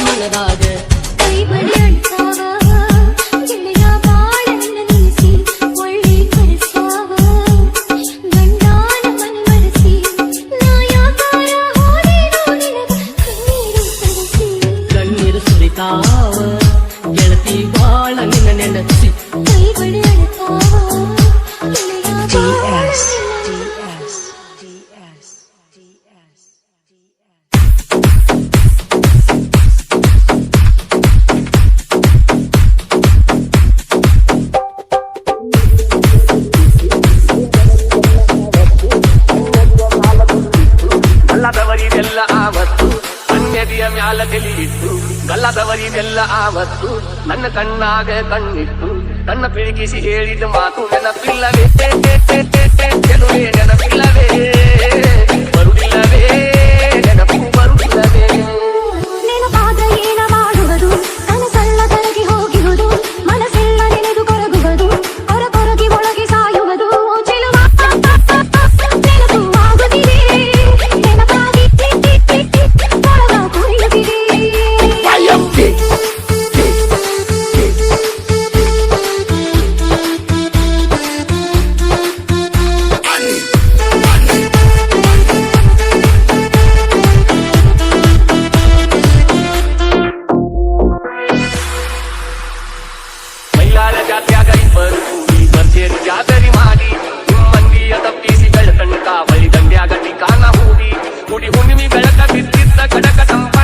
மனதாக கைபடி அடித்தாவா ಮ್ಯಾಲ ತಿಳಿಯಿತ್ತು ಗಲ್ಲದವರಿಗೆಲ್ಲ ಆವತ್ತು ನನ್ನ ಕಣ್ಣಾಗ ಕಣ್ಣಿತ್ತು ನನ್ನ ಪಿಳುಕಿಸಿ ಹೇಳಿದ ಮಾತು ನೆನಪಿಲ್ಲವೇ? ನೆನಪಿಲ್ಲವೇ ಸರ್ಕಾರದ ತ್ಯಾಗ ಇಬ್ಬರು ಕೂಡಿ ಬರ್ಜೇರು ಜಾಗರಿ ಮಾಡಿ. ನಿಮ್ಮಂದಿಯ ತಪ್ಪಿಸಿ ಬೆಳತಣ್ಣ ಕಾವಳಿ ದಂಡ್ಯಾಗ ಟಿಕಾನ ಹೂಡಿ. ಗುಡಿ ಹುಣ್ಣಿಮೆ ಬೆಳಕ ಬಿದ್ದಿದ್ದ ಕಡಕ ಸಂಪ